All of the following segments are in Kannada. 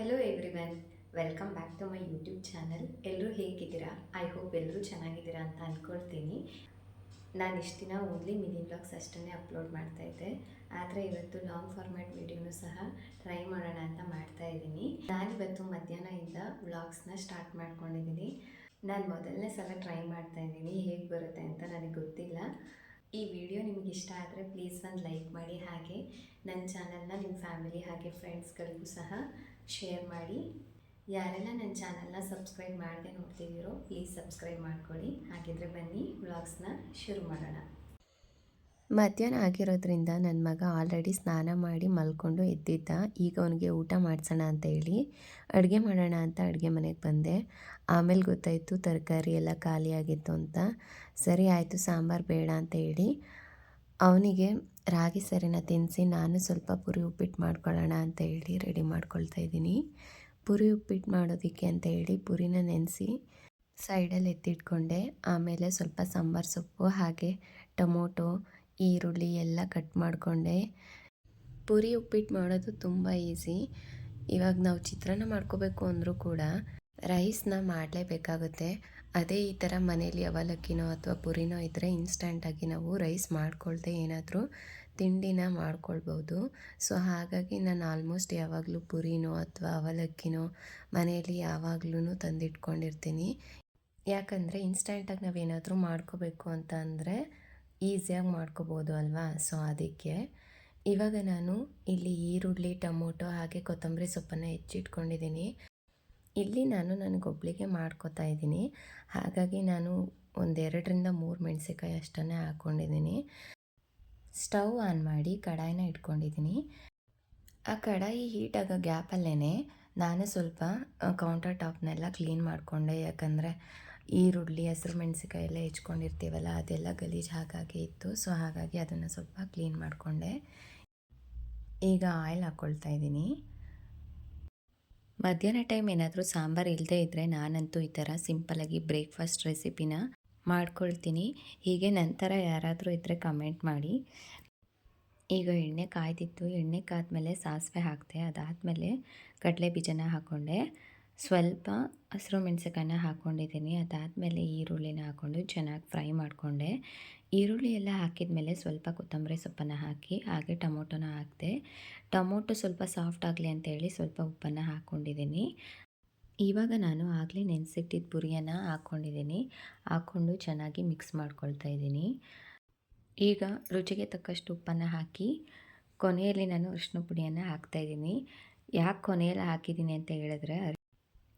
Hello everyone welcome back to my YouTube channel ಎಲ್ಲರೂ ಹೇಗಿದ್ದೀರಾ? ಐ ಹೋಪ್ ಎಲ್ಲರೂ ಚೆನ್ನಾಗಿದ್ದೀರಾ ಅಂತ ಅಂದ್ಕೊಳ್ತೀನಿ ನಾನು ಇಷ್ಟು ದಿನ ಓನ್ಲಿ ಮಿನಿ ಬ್ಲಾಗ್ಸ್ ಅಷ್ಟನ್ನೇ ಅಪ್ಲೋಡ್ ಮಾಡ್ತಾ ಇದ್ದೆ. ಆದರೆ ಇವತ್ತು ಲಾಂಗ್ ಫಾರ್ಮ್ಯಾಟ್ ವೀಡಿಯೋನು ಸಹ ಟ್ರೈ ಮಾಡೋಣ ಅಂತ ಮಾಡ್ತಾ ಇದ್ದೀನಿ. ನಾನಿವತ್ತು ಮಧ್ಯಾಹ್ನದಿಂದ ವ್ಲಾಗ್ಸ್ನ ಸ್ಟಾರ್ಟ್ ಮಾಡ್ಕೊಂಡಿದ್ದೀನಿ. ನಾನು ಮೊದಲನೇ ಸಲ ಟ್ರೈ ಮಾಡ್ತಾ ಇದ್ದೀನಿ, ಹೇಗೆ ಬರುತ್ತೆ ಅಂತ ನನಗೆ ಗೊತ್ತಿಲ್ಲ. ಈ ವಿಡಿಯೋ ನಿಮಗೆ ಇಷ್ಟ ಆದರೆ ಪ್ಲೀಸ್ ಒಂದು ಲೈಕ್ ಮಾಡಿ ಹಾಗೆ. ನನ್ನ ಚಾನಲ್ನ ನಿಮ್ಮ ಫ್ಯಾಮಿಲಿ ಹಾಗೆ ಫ್ರೆಂಡ್ಸ್ಗಳಿಗೂ ಸಹ ಶೇರ್ ಮಾಡಿ. ಯಾರೆಲ್ಲ ನನ್ನ ಚಾನಲ್ನ ಸಬ್ಸ್ಕ್ರೈಬ್ ಮಾಡದೆ ನೋಡ್ತಿದ್ದೀರೋ ಪ್ಲೀಸ್ ಸಬ್ಸ್ಕ್ರೈಬ್ ಮಾಡ್ಕೊಳ್ಳಿ. ಹಾಗಿದ್ರೆ ಬನ್ನಿ, ವ್ಲಾಗ್ಸ್ನ ಶುರು ಮಾಡೋಣ. ಮಧ್ಯಾಹ್ನ ಆಗಿರೋದ್ರಿಂದ ನನ್ನ ಮಗ ಆಲ್ರೆಡಿ ಸ್ನಾನ ಮಾಡಿ ಮಲ್ಕೊಂಡು ಎದ್ದಿದ್ದ. ಈಗ ಅವನಿಗೆ ಊಟ ಮಾಡಿಸೋಣ ಅಂತ ಹೇಳಿ ಅಡುಗೆ ಮಾಡೋಣ ಅಂತ ಅಡುಗೆ ಮನೆಗೆ ಬಂದೆ. ಆಮೇಲೆ ಗೊತ್ತಾಯಿತು, ತರಕಾರಿ ಎಲ್ಲ ಖಾಲಿಯಾಗಿತ್ತು ಅಂತ. ಸರಿ, ಆಯಿತು, ಸಾಂಬಾರು ಬೇಡ ಅಂತ ಹೇಳಿ ಅವನಿಗೆ, ರಾಗಿ ಸರಿನ ತಿನ್ನಿಸಿ ನಾನು ಸ್ವಲ್ಪ ಪುರಿ ಉಪ್ಪಿಟ್ಟು ಮಾಡ್ಕೊಳ್ಳೋಣ ಅಂತ ಹೇಳಿ ರೆಡಿ ಮಾಡ್ಕೊಳ್ತಾ ಇದ್ದೀನಿ. ಪುರಿ ಉಪ್ಪಿಟ್ಟು ಮಾಡೋದಕ್ಕೆ ಅಂತ ಹೇಳಿ ಪುರಿನ ನೆನೆಸಿ ಸೈಡಲ್ಲಿ ಎತ್ತಿಟ್ಕೊಂಡೆ. ಆಮೇಲೆ ಸ್ವಲ್ಪ ಸಾಂಬಾರು ಸೊಪ್ಪು, ಹಾಗೆ ಟೊಮೊಟೊ, ಈರುಳ್ಳಿ ಎಲ್ಲ ಕಟ್ ಮಾಡಿಕೊಂಡೆ. ಪುರಿ ಉಪ್ಪಿಟ್ಟು ಮಾಡೋದು ತುಂಬ ಈಸಿ. ಇವಾಗ ನಾವು ಚಿತ್ರಾನ್ನ ಮಾಡ್ಕೋಬೇಕು ಅಂದರೂ ಕೂಡ ರೈಸ್ನ ಮಾಡಲೇಬೇಕಾಗುತ್ತೆ. ಅದೇ ಈ ಥರ ಮನೇಲಿ ಅವಲಕ್ಕಿನೋ ಅಥವಾ ಪುರಿನೋ ಇದ್ದರೆ ಇನ್ಸ್ಟಂಟಾಗಿ ನಾವು ರೈಸ್ ಮಾಡ್ಕೊಳ್ದೆ ಏನಾದರೂ ತಿಂಡಿನ ಮಾಡ್ಕೊಳ್ಬೋದು. ಸೊ, ಹಾಗಾಗಿ ನಾನು ಆಲ್ಮೋಸ್ಟ್ ಯಾವಾಗಲೂ ಪುರಿನೋ ಅಥವಾ ಅವಲಕ್ಕಿನೋ ಮನೆಯಲ್ಲಿ ಯಾವಾಗಲೂ ತಂದಿಟ್ಕೊಂಡಿರ್ತೀನಿ. ಯಾಕಂದರೆ ಇನ್ಸ್ಟಂಟಾಗಿ ನಾವೇನಾದರೂ ಮಾಡ್ಕೋಬೇಕು ಅಂತ ಅಂದರೆ ಈಸಿಯಾಗಿ ಮಾಡ್ಕೋಬೋದು ಅಲ್ವಾ? ಸೊ, ಅದಕ್ಕೆ ಇವಾಗ ನಾನು ಇಲ್ಲಿ ಈರುಳ್ಳಿ, ಟೊಮೊಟೊ ಹಾಗೆ ಕೊತ್ತಂಬರಿ ಸೊಪ್ಪನ್ನು ಹೆಚ್ಚಿಟ್ಕೊಂಡಿದ್ದೀನಿ. ಇಲ್ಲಿ ನಾನು ನನಗೊಬ್ಳಿಗೆ ಮಾಡ್ಕೋತಾ ಇದ್ದೀನಿ. ಹಾಗಾಗಿ ನಾನು ಒಂದೆರಡರಿಂದ ಮೂರು ಮೆಣಸಿಕಾಯಿ ಅಷ್ಟನ್ನೇ ಹಾಕ್ಕೊಂಡಿದ್ದೀನಿ ಸ್ಟವ್ ಆನ್ ಮಾಡಿ ಕಡಾಯಿನ ಇಟ್ಕೊಂಡಿದ್ದೀನಿ. ಆ ಕಡಾಯಿ ಹೀಟ್ ಆಗೋ ಗ್ಯಾಪಲ್ಲೇ ನಾನು ಸ್ವಲ್ಪ ಕೌಂಟರ್ ಟಾಪ್ನೆಲ್ಲ ಕ್ಲೀನ್ ಮಾಡಿಕೊಂಡೆ. ಯಾಕಂದರೆ ಈರುಳ್ಳಿ, ಹಸಿರು ಮೆಣಸಿಕಾಯಿ ಎಲ್ಲ ಹೆಚ್ಕೊಂಡಿರ್ತೀವಲ್ಲ, ಅದೆಲ್ಲ ಗಲೀಜು ಹಾಗಾಗಿ ಇತ್ತು. ಸೊ, ಹಾಗಾಗಿ ಅದನ್ನು ಸ್ವಲ್ಪ ಕ್ಲೀನ್ ಮಾಡಿಕೊಂಡೆ. ಈಗ ಆಯಿಲ್ ಹಾಕ್ಕೊಳ್ತಾ ಇದ್ದೀನಿ. ಮಧ್ಯಾಹ್ನ ಟೈಮ್ ಏನಾದರೂ ಸಾಂಬಾರು ಇಲ್ಲದೆ ಇದ್ದರೆ ನಾನಂತೂ ಈ ಥರ ಸಿಂಪಲಾಗಿ ಬ್ರೇಕ್ಫಾಸ್ಟ್ ರೆಸಿಪಿನ ಮಾಡ್ಕೊಳ್ತೀನಿ. ಹೀಗೆ ನಂತರ ಯಾರಾದರೂ ಇದ್ದರೆ ಕಮೆಂಟ್ ಮಾಡಿ. ಈಗ ಎಣ್ಣೆ ಕಾಯ್ದಿತ್ತು ಎಣ್ಣೆ ಕಾದ್ಮೇಲೆ ಸಾಸಿವೆ ಹಾಕಿದೆ. ಅದಾದಮೇಲೆ ಕಡಲೆ ಬೀಜನ ಹಾಕ್ಕೊಂಡೆ ಸ್ವಲ್ಪ ಹಸಿರು ಮೆಣಸಿಕಾಯನ್ನ ಹಾಕ್ಕೊಂಡಿದ್ದೀನಿ ಅದಾದಮೇಲೆ ಈರುಳ್ಳಿನ ಹಾಕ್ಕೊಂಡು ಚೆನ್ನಾಗಿ ಫ್ರೈ ಮಾಡಿಕೊಂಡೆ. ಈರುಳ್ಳಿ ಎಲ್ಲ ಹಾಕಿದ ಮೇಲೆ ಸ್ವಲ್ಪ ಕೊತ್ತಂಬರಿ ಸೊಪ್ಪನ್ನು ಹಾಕಿ, ಹಾಗೆ ಟೊಮೊಟೊನ ಹಾಕಿದೆ. ಟೊಮೊಟೊ ಸ್ವಲ್ಪ ಸಾಫ್ಟ್ ಆಗಲಿ ಅಂತ ಹೇಳಿ ಸ್ವಲ್ಪ ಉಪ್ಪನ್ನು ಹಾಕ್ಕೊಂಡಿದ್ದೀನಿ ಇವಾಗ ನಾನು ಆಗಲೇ ನೆನೆಸಿಟ್ಟಿದ್ದ ಪುರಿಯನ್ನು ಹಾಕ್ಕೊಂಡಿದ್ದೀನಿ ಹಾಕ್ಕೊಂಡು ಚೆನ್ನಾಗಿ ಮಿಕ್ಸ್ ಮಾಡ್ಕೊಳ್ತಾ ಇದ್ದೀನಿ ಈಗ ರುಚಿಗೆ ತಕ್ಕಷ್ಟು ಉಪ್ಪನ್ನು ಹಾಕಿ, ಕೊನೆಯಲ್ಲಿ ನಾನು ಅರಿಶಿನ ಪುಡಿಯನ್ನು ಹಾಕ್ತಾಯಿದ್ದೀನಿ ಯಾಕೆ ಕೊನೆಯಲ್ಲಿ ಹಾಕಿದ್ದೀನಿ ಅಂತ ಹೇಳಿದ್ರೆ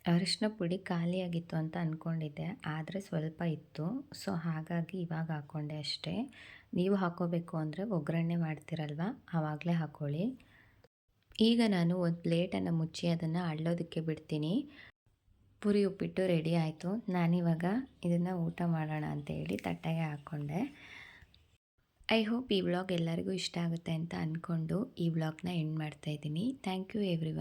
ಅರಿಶಿನ ಪುಡಿ ಖಾಲಿಯಾಗಿತ್ತು ಅಂತ ಅಂದ್ಕೊಂಡಿದ್ದೆ ಆದರೆ ಸ್ವಲ್ಪ ಇತ್ತು. ಸೊ ಹಾಗಾಗಿ ಇವಾಗ ಹಾಕ್ಕೊಂಡೆ ಅಷ್ಟೇ. ನೀವು ಹಾಕೋಬೇಕು ಅಂದರೆ ಒಗ್ಗರಣೆ ಮಾಡ್ತೀರಲ್ವ? ಆವಾಗಲೇ ಹಾಕ್ಕೊಳ್ಳಿ ಈಗ ನಾನು ಒಂದು ಪ್ಲೇಟನ್ನು ಮುಚ್ಚಿ ಅದನ್ನು ಅಳ್ಳೋದಕ್ಕೆ ಬಿಡ್ತೀನಿ. ಪುರಿ ಉಪ್ಪಿಟ್ಟು ರೆಡಿ ಆಯಿತು. ನಾನಿವಾಗ ಇದನ್ನು ಊಟ ಮಾಡೋಣ ಅಂತೇಳಿ ತಟ್ಟೆಗೆ ಹಾಕ್ಕೊಂಡೆ ಐ ಹೋಪ್ ಈ ವ್ಲಾಗ್ ಎಲ್ಲರಿಗೂ ಇಷ್ಟ ಆಗುತ್ತೆ ಅಂತ ಅಂದ್ಕೊಂಡು ಈ ವ್ಲಾಗ್ನ ಎಂಡ್ ಮಾಡ್ತಾಯಿದ್ದೀನಿ ಥ್ಯಾಂಕ್ ಯು ಎವ್ರಿ